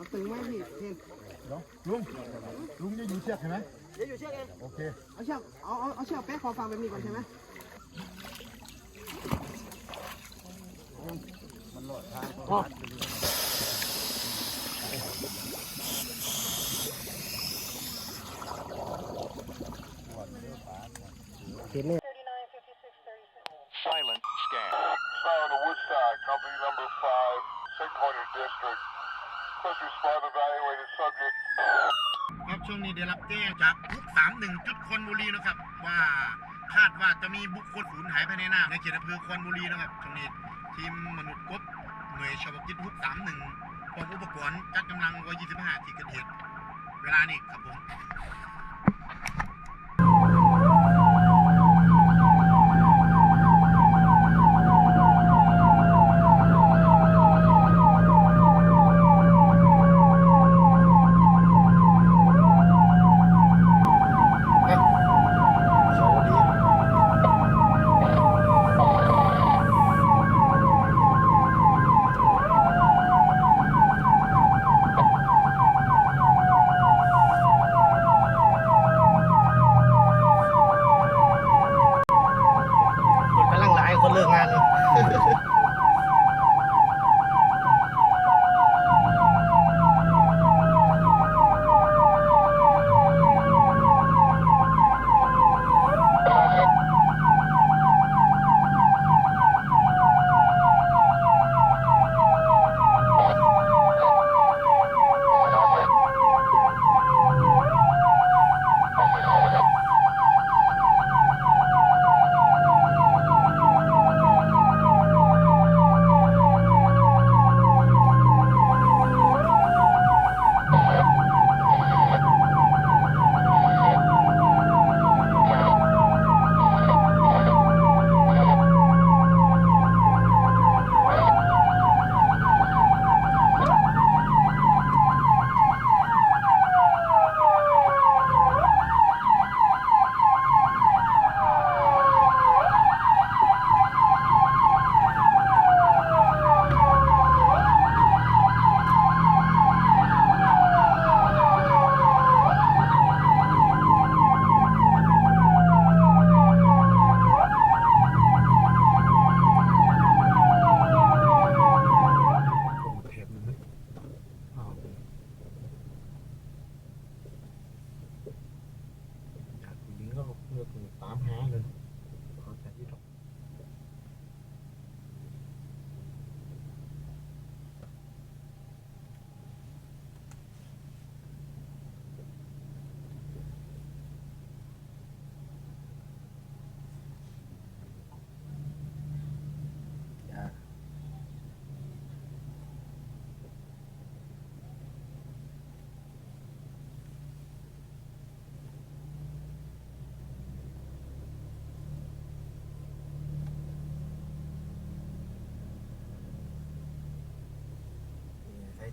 เอาตึงไหมพี่เทนเดี๋ยวลุง ลุงจะอยู่เชือกใช่ไหมเดี๋ยวอยู่เชือกเองโอเค เอาเชือกเอาเอาเอาเชือกแป๊ะคอฟังแบบนี้ก่อนใช่ไหมมันหลอดทางอ๋อเห็นไหม ช่วงนี้ได้รับแจ้งจากทุกสามหนึ่งจุดคอนบุรีนะครับ ว่าคาดว่าจะมีบุคคลสูญหายภายในน้ำในเขตอำเภอคอนบุรีนะครับช่วงนี้ทีมมนุษย์กบหน่วยชาวกิจทุก31พร้อมอุปกรณ์จัดกำลังวัย25ที่เกิดเหตุเวลานี้ครับผม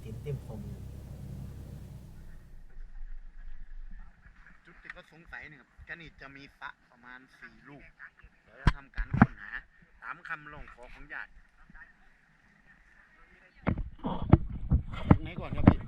ใส่ติ่มติ่มคมจุดที่เขาสงสัยเนี่ยครับก็นี่จะมีสระประมาณ4ลูกเดี๋ยวจะทำการค้นหาตามคำร้องขอของญาติตรงไหนก่อนครับพี่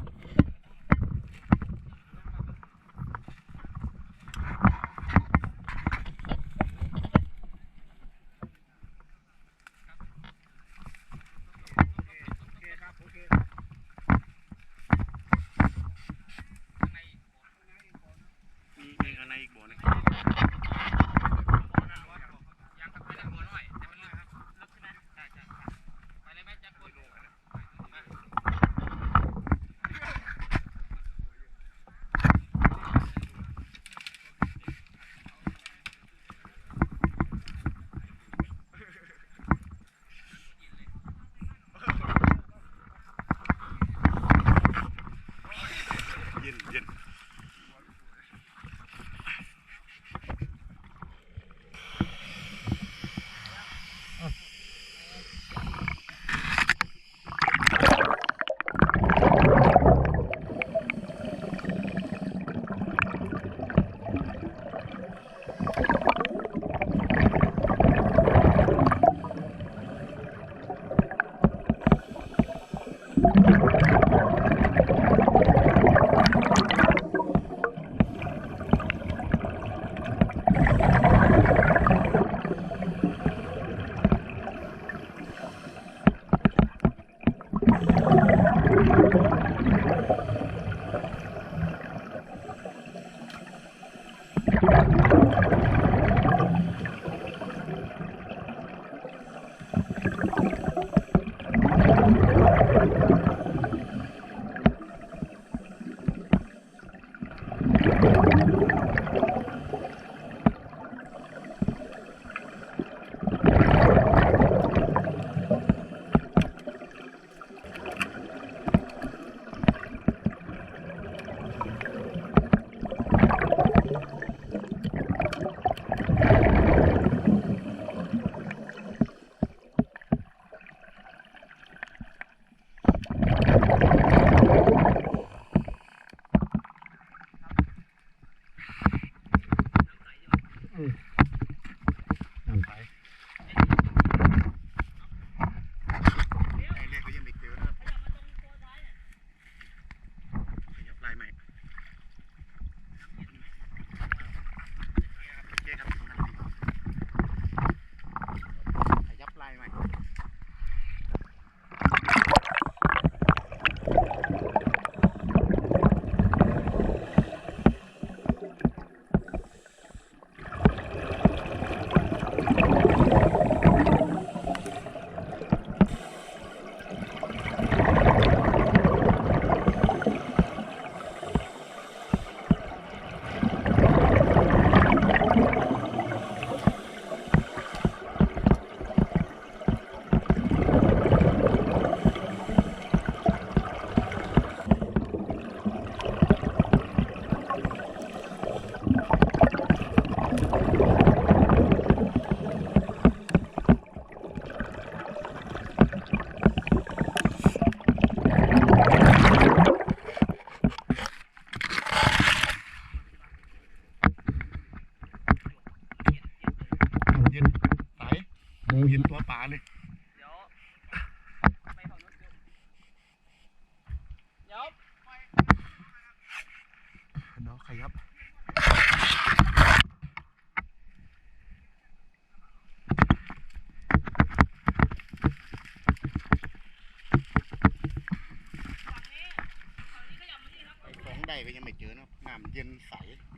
เย็นใส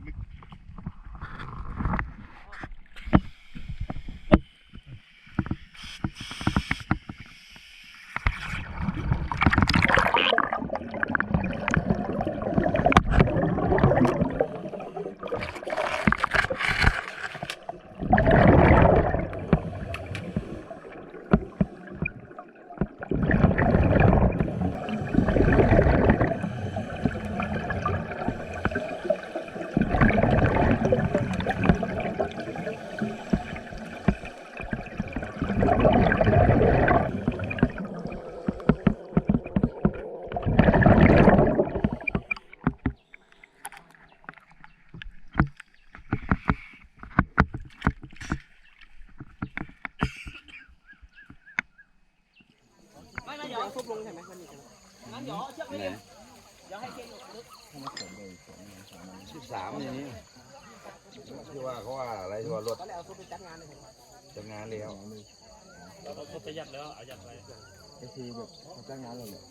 ลึก ไม่ไม่เดี๋ยวทุบลงใช่ไหมคนนี้ใช่ไหมงั้นเดี๋ยวเชือกไม่เองเดี๋ยวให้เกณฑ์ลึก สิบสามอย่างนี้ที่ว่าเขาว่าอะไรที่ว่ารถ ตอนแรกเอาทุบไปจัดงานเลยใช่ไหม จะงานแล้ว แล้วเขาไปยัดแล้วเอายัดไป ก็คือแบบเขาจ้างงานเราเลย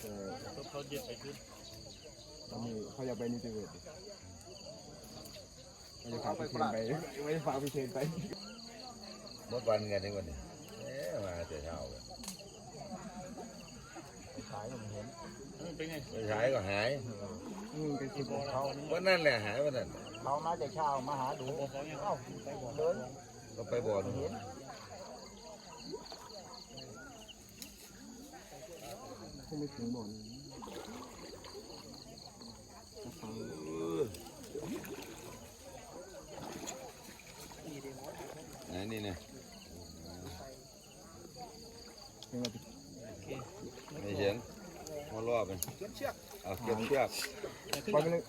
แต่เขาเขายึดไปขึ้นตอนนี้เขาอยากไปนิติเวศเขาจะพาไปเชนไปไม่ได้พาไปเชนไปเมื่อวันไงถึงวันนี้เอ๊ะมาแต่เช้าเลยเป็นไงไปใช้ก็หายอืมเป็นคลิปของเขาวันนั้นแหละหายวันนั้นเขามาแต่เช้ามาหาดูบอกเขาเนี่ยก็ไปบ่อน ไม่ถึงบ่อนไหนนี่เนี่ยเป็นว่าไม่เห็นมารอบเป็นเก็บเชือกเอาเก็บเชือกปล่อยไปเลย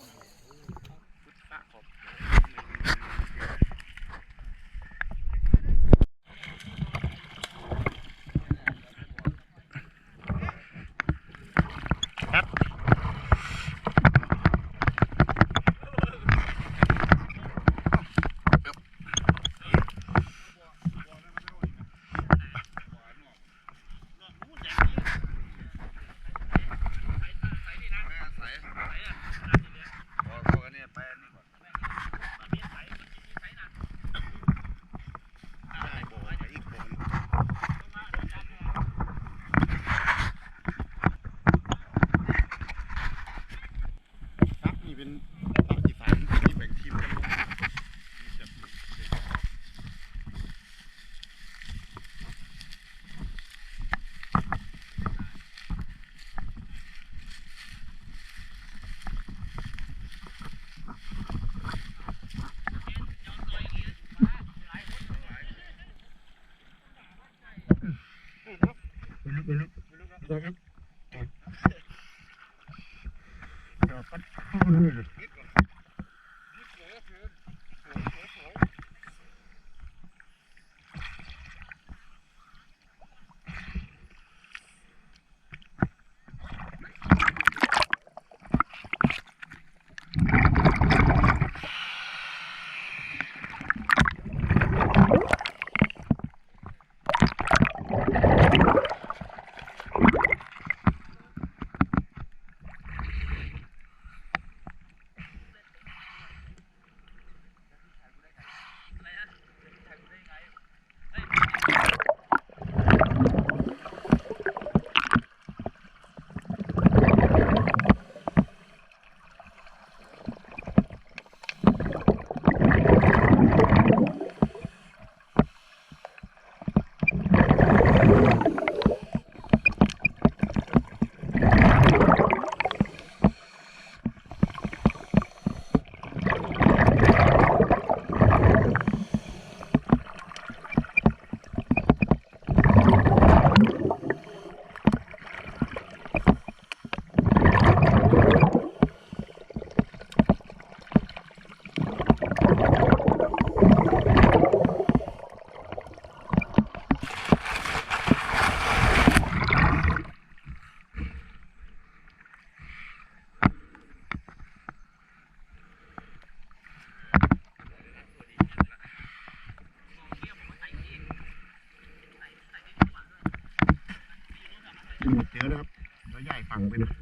ได้บ่อไปอีกบ่อครับนี่เป็นปฏิสารที่แบ่งทีมกันลงนี่จะ เง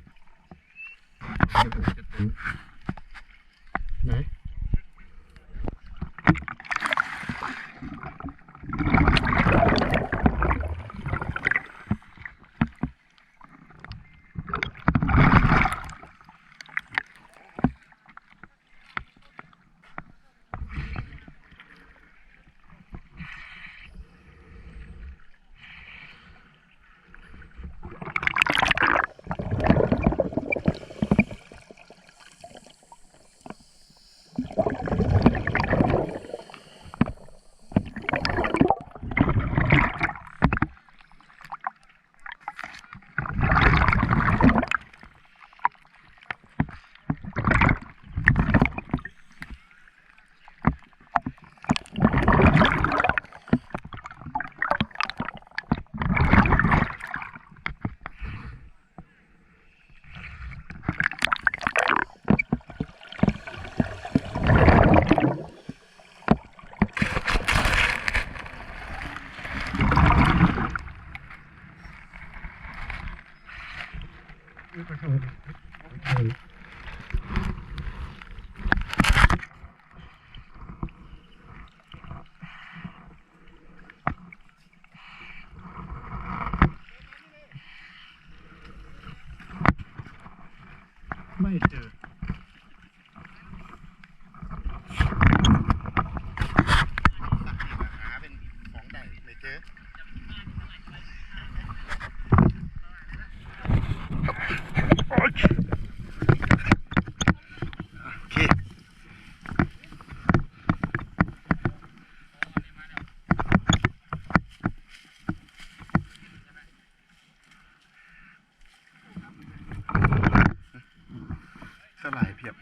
สลายเพียบ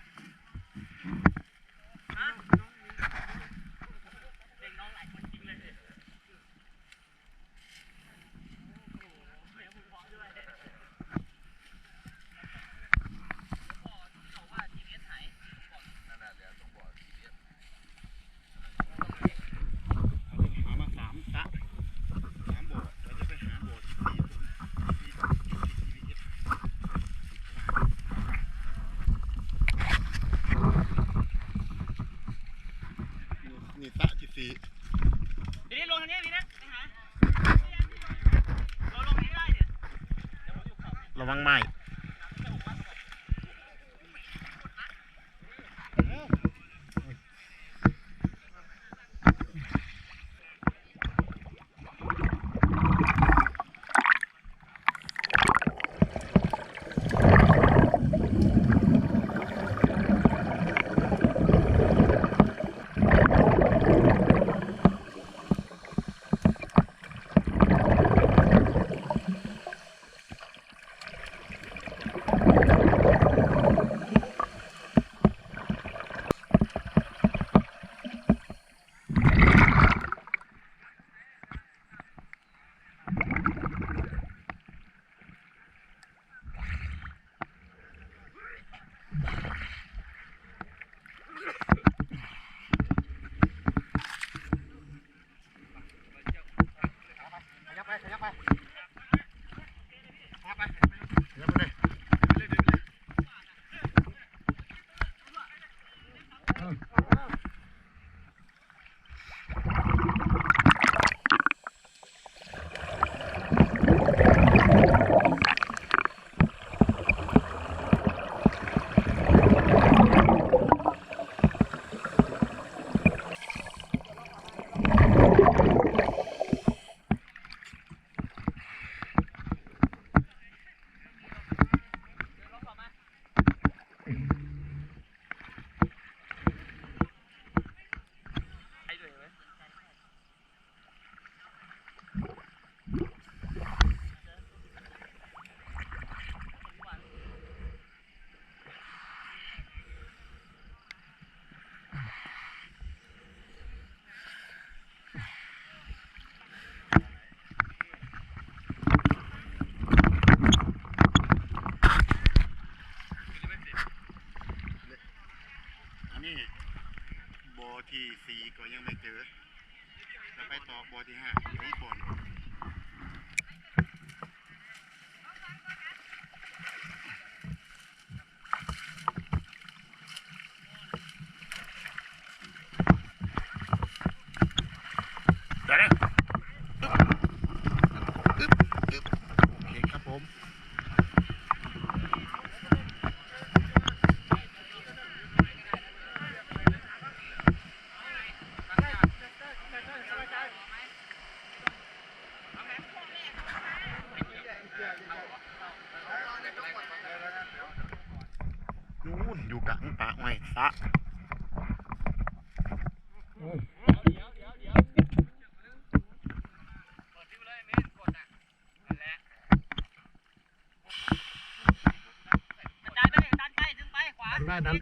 หามาสามสะสามบ่อเราจะไปหาบ่อที่สี่ที่ที่ที่ นี่สะที่สี่ทีนี้ลงทางนี้พี่นะไปหาเราลงนี้ได้เนี่ย ระวังไม้ ยังไม่เจอจะไปต่อบ่อที่ห้าไอ้บ่อ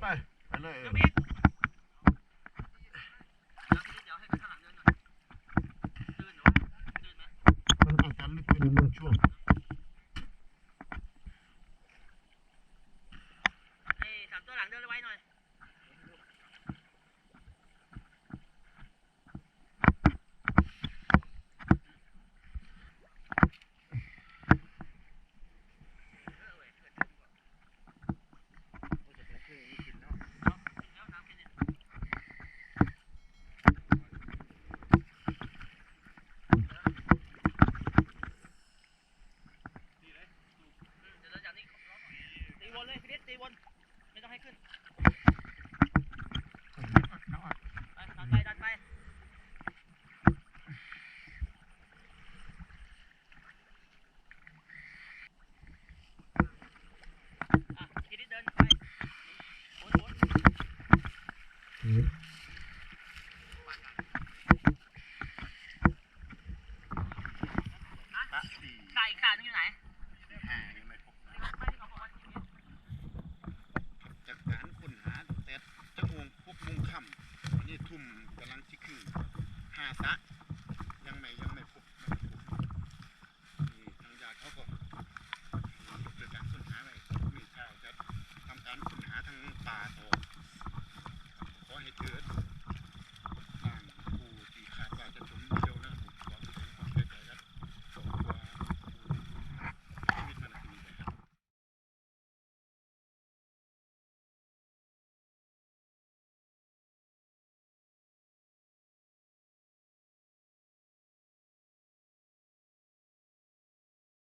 ไปไปเลยมันอาจจะลึกเป็นช่วง ตีวน ไม่ต้องให้ขึ้น